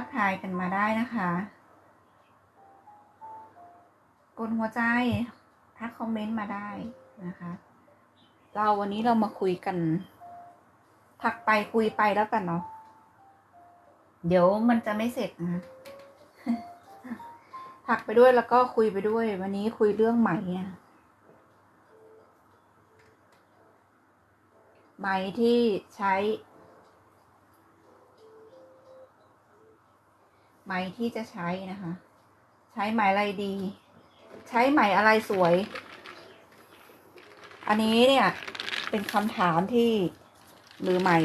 ทักทายกันมาได้นะคะ กดหัวใจ ทักคอมเมนต์มาได้นะคะ เราวันนี้เรามาคุยกัน ทักไปคุยไปแล้วกันเนาะ เดี๋ยวมันจะไม่เสร็จนะ ทักไปด้วยแล้วก็คุยไปด้วย วันนี้คุยเรื่องไหมอะไหมที่ใช้ ไหมที่จะใช้นะคะ ใช้ไหมอะไรดี ใช้ไหมอะไรสวย อันนี้เนี่ยเป็นคำถามที่มือใหม่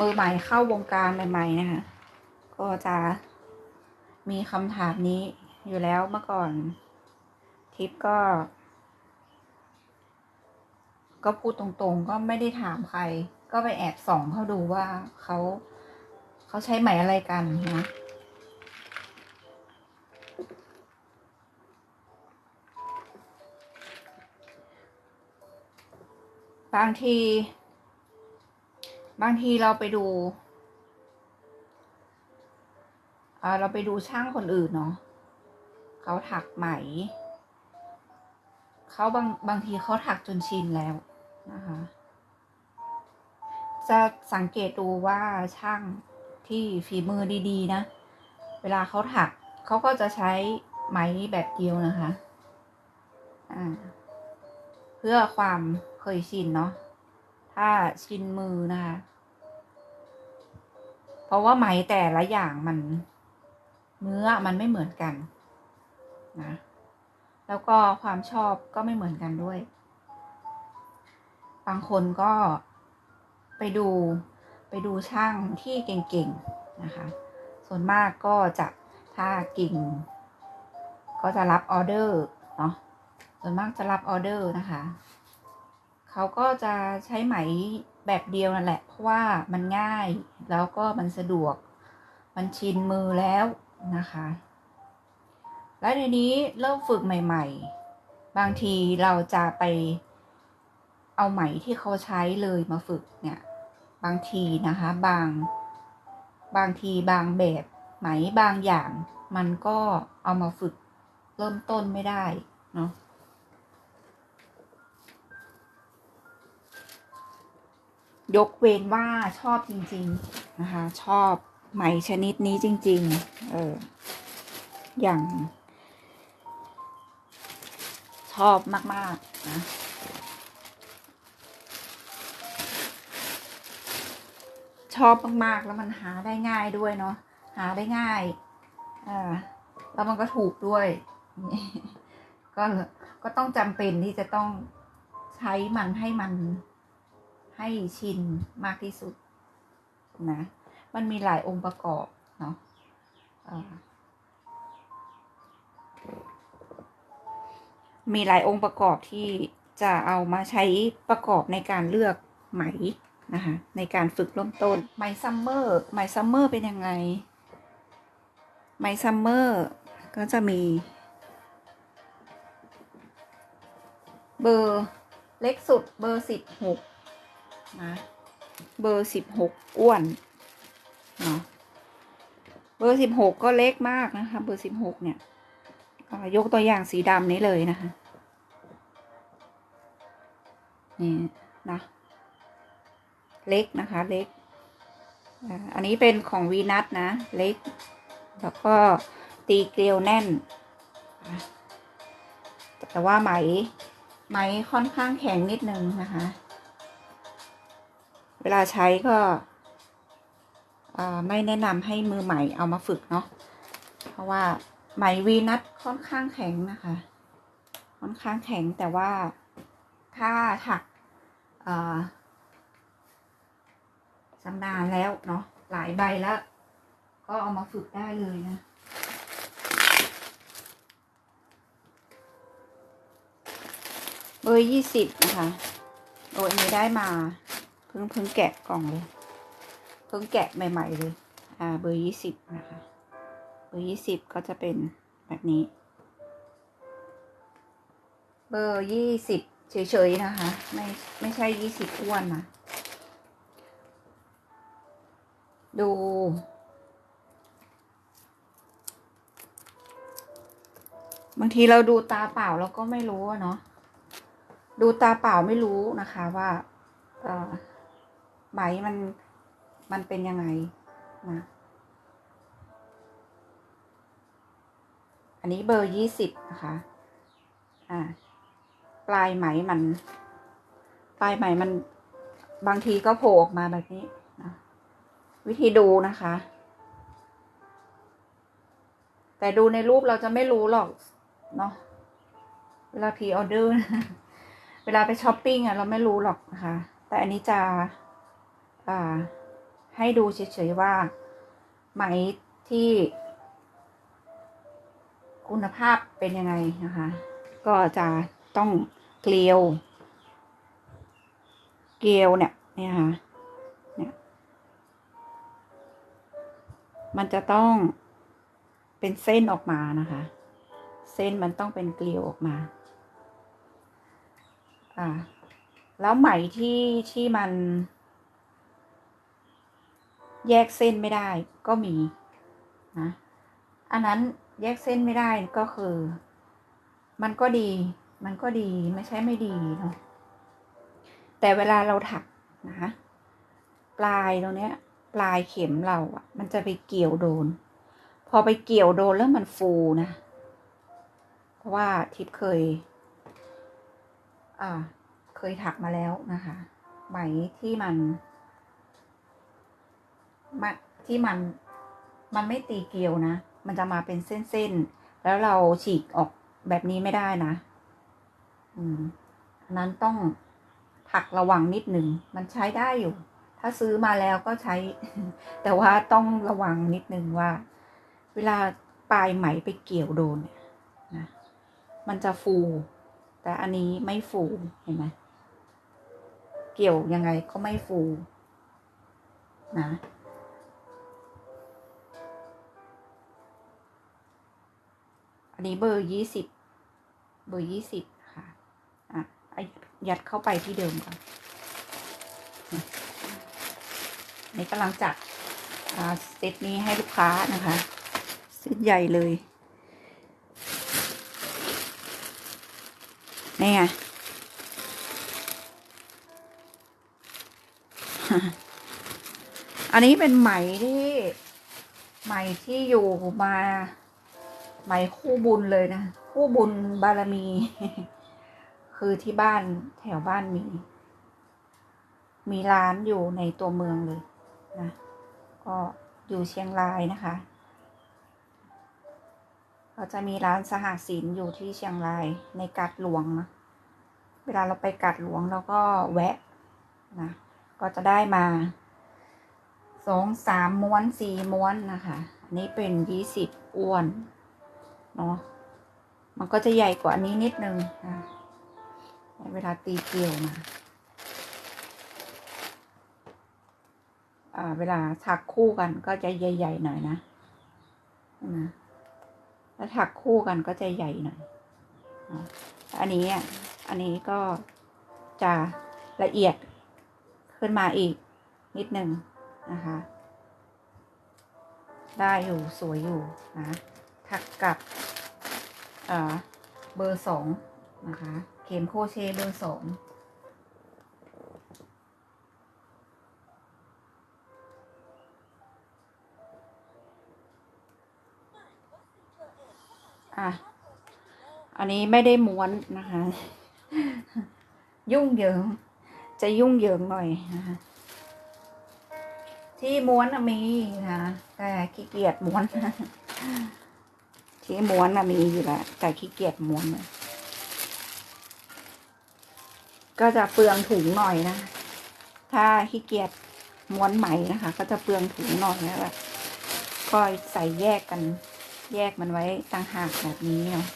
มือใหม่เข้าวงการใหม่ๆนะคะก็จะมีคำถามนี้อยู่แล้วเมื่อก่อนทิปก็ ก็พูดตรงๆ ก็ไม่ได้ถามใคร ก็ไปแอบส่องเขาดูว่าเขาเขาใช้ไหมอะไรกันนะ บางที บางทีเราไปดูเราไปดูช่างคนอื่นเนาะเขาถักไหม เขาบางบางทีเขาถักจนชินแล้วนะคะ จะสังเกตดูว่าช่างที่ฝีมือดีๆนะ เวลาเขาถักเขาก็จะใช้ไหมแบบเดียวนะคะ อ่า พื่อความเคยชินเนาะถ้าชินมือนะคะ เพราะว่าไหมแต่ละอย่างมันเนื้อมันไม่เหมือนกันนะแล้วก็ความชอบก็ไม่เหมือนกันด้วย บางคนก็ไปดูไปดูช่างที่เก่งๆนะคะ ส่วนมากก็จะถ้าเก่ง ก็จะรับออเดอร์เนาะ ส่วนมากจะรับออเดอร์นะคะ เขาก็จะใช้ไหมแบบเดียวนั่นแหละ เพราะว่ามันง่ายแล้วก็มันสะดวก มันชินมือแล้วนะคะ แล้วทีนี้เริ่มฝึกใหม่ ๆ บางทีเราจะไปเอาไหมที่เขาใช้เลยมาฝึกเนี่ย บางทีนะคะ บาง บางทีบางแบบไหมบางอย่าง มันก็เอามาฝึกเริ่มต้นไม่ได้เนาะ ยกเว้นว่าชอบจริง ๆ นะคะ ชอบไหมชนิดนี้จริง ๆ เออ อย่าง ชอบมาก ๆ นะชอบมากๆ แล้วมันหาได้ง่ายด้วยเนาะ หาได้ง่าย อ่า แล้วมันก็ถูกด้วย ก็ ก็ต้องจำเป็นที่จะต้องใช้มันให้มัน ให้ชินมากที่สุดนะ มันมีหลายองค์ประกอบเนาะมีหลายองค์ประกอบที่จะเอามาใช้ประกอบในการเลือกไหมนะคะในการฝึกเริ่มต้นไหมซัมเมอร์ไหมซัมเมอร์เป็นยังไงไหมซัมเมอร์ก็จะมี เบอร์เล็กสุดเบอร์สิบหก นะเบอร์สิบหกอ้วนเนาะเบอร์สิบหกก็เล็กมากนะคะ เบอร์สิบหกเนี่ยยกตัวอย่างสีดำนี้เลยนะคะนี่นะเล็กนะคะเล็ก อันนี้เป็นของวีนัทนะเล็ก แล้วก็ตีเกลียวแน่น แต่ว่าไหมไหมค่อนข้างแข็งนิดนึงนะคะ วลาใช้ก็ไม่แนะนำให้มือใหม่เอามาฝึกเนาะเพราะว่าไหมวีนัทค่อนข้างแข็งนะคะ ค่อนข้างแข็งแต่ว่าถ้าถักชำนาญแล้วเนาะหลายใบแล้ว ก็เอามาฝึกได้เลยนะเบอร์ยี่สิบนะคะโอ้ยนี้ได้มา พิ่งเพิ่งแกะกล่องเลย เพิ่งแกะใหม่ ๆ เลย อ่า เบอร์ยี่สิบนะคะ เบอร์ยี่สิบก็จะเป็นแบบนี้ เบอร์ยี่สิบเฉยๆนะคะ ไม่ไม่ใช่ยี่สิบอ้วนนะ ดู บางทีเราดูตาเปล่าเราก็ไม่รู้เนาะ ดูตาเปล่าไม่รู้นะคะว่าอ่า ไหมมันมันเป็นยังไงนะอันนี้เบอร์ยี่สิบนะคะอ่าปลายไหมมัน ปลายไหมมันบางทีก็โผล่ออกมาแบบนี้นะวิธีดูนะคะ แต่ดูในรูปเราจะไม่รู้หรอกเนาะเวลาพีออเดอร์ เวลาไปช้อปปิ้งอะเราไม่รู้หรอกนะคะ แต่อันนี้จะ ให้ดูเฉยๆว่า ไหมที่ คุณภาพเป็นยังไงนะคะ ก็จะต้องเกลียว เกลียวเนี่ยเนี่ยค่ะเนี่ยมันจะต้องเป็นเส้นออกมานะคะ เส้นมันต้องเป็นเกลียวออกมา อ่า แล้วไหมที่ที่มัน แยกเส้นไม่ได้ก็มีนะอันนั้นแยกเส้นไม่ได้ก็คือ มันก็ดี มันก็ดีไม่ใช่ไม่ดีเนาะแต่เวลาเราถักนะคะปลายตรงเนี้ย ปลายเข็มเราอะมันจะไปเกี่ยวโดน พอไปเกี่ยวโดนแล้วมันฟูนะ เพราะว่าทิพย์เคย อ่า เคยถักมาแล้วนะคะไหมที่มัน มาที่มันมันไม่ตีเกลียวนะ มันจะมาเป็นเส้นๆ แล้วเราฉีกออกแบบนี้ไม่ได้นะ อืมนั้นต้องถักระวังนิดหนึ่ง มันใช้ได้อยู่ ถ้าซื้อมาแล้วก็ใช้ แต่ว่าต้องระวังนิดหนึ่งว่า เวลาปลายไหมไปเกี่ยวโดนเนี่ยนะมันจะฟู แต่อันนี้ไม่ฟูเห็นไหมเกี่ยวยังไงก็ไม่ฟู นะ อันนี้เบอร์ยี่สิบเบอร์ยี่สิบค่ะอะอะยัดเข้าไปที่เดิมก่อนอันนี่กำลังจัดอ่าเซตนี้ให้ลูกค้านะคะเซตใหญ่เลยนี่ไงอันนี้เป็นไหมที่ไหมที่อยู่มาไหมายคู่บุญเลยนะ คู่บุญบารมี คือที่บ้านแถวบ้านมี มีร้านอยู่ในตัวเมืองเลยนะก็อยู่เชียงรายนะคะก็จะมีร้านสหสินอยู่ที่เชียงรายในกัดหลวงนะเวลาเราไปกัดหลวงเราก็แวะนะก็จะได้มาสองสามม้วนสี่ม้วนนะคะ อันนี้เป็นยี่สิบอ้วน เนาะมันก็จะใหญ่กว่าอันนี้นิดนึงนะเวลาตีเกลียวมาเวลาถักคู่กันก็จะใหญ่ๆหน่อยนะนะแล้วถักคู่กันก็จะใหญ่หน่อยอันนี้อันนี้ก็จะละเอียดขึ้นมาอีกนิดนึงนะคะ ได้อยู่สวยอยู่นะ ถักกับอ่าเบอร์สองนะคะ เข็มโคเชเบอร์สองอะ อันนี้ไม่ได้ม้วนนะคะ ยุ่งเหยิง จะยุ่งเหยิงหน่อยนะคะ ที่ม้วนมีนะแต่ขี้เกียจม้วน ที่ม้วนน่ะมีอยู่แล้วแต่ขี้เกียจม้วนเลยก็จะเปลืองถุงหน่อยนะ ถ้าขี้เกียจม้วนไหมนะคะ ก็จะเปลืองถุงหน่อยนะแบบก็ใส่แยกกัน แยกมันไว้ต่างหากแบบนี้เนาะ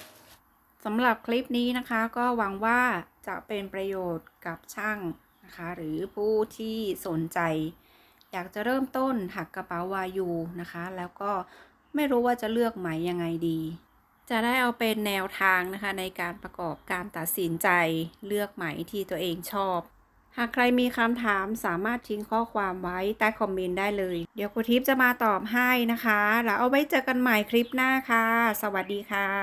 สำหรับคลิปนี้นะคะก็หวังว่าจะเป็นประโยชน์กับช่างนะคะ หรือผู้ที่สนใจ อยากจะเริ่มต้นถักกระเป๋าวายูนะคะ แล้วก็ ไม่รู้ว่าจะเลือกไหมยังไงดี จะได้เอาเป็นแนวทางนะคะ ในการประกอบการตัดสินใจเลือกไหมที่ตัวเองชอบ หากใครมีคำถามสามารถทิ้งข้อความไว้ใต้คอมเมนต์ได้เลย เดี๋ยวครูทิพย์จะมาตอบให้นะคะ แล้วเอาไว้เจอกันใหม่คลิปหน้าค่ะ สวัสดีค่ะ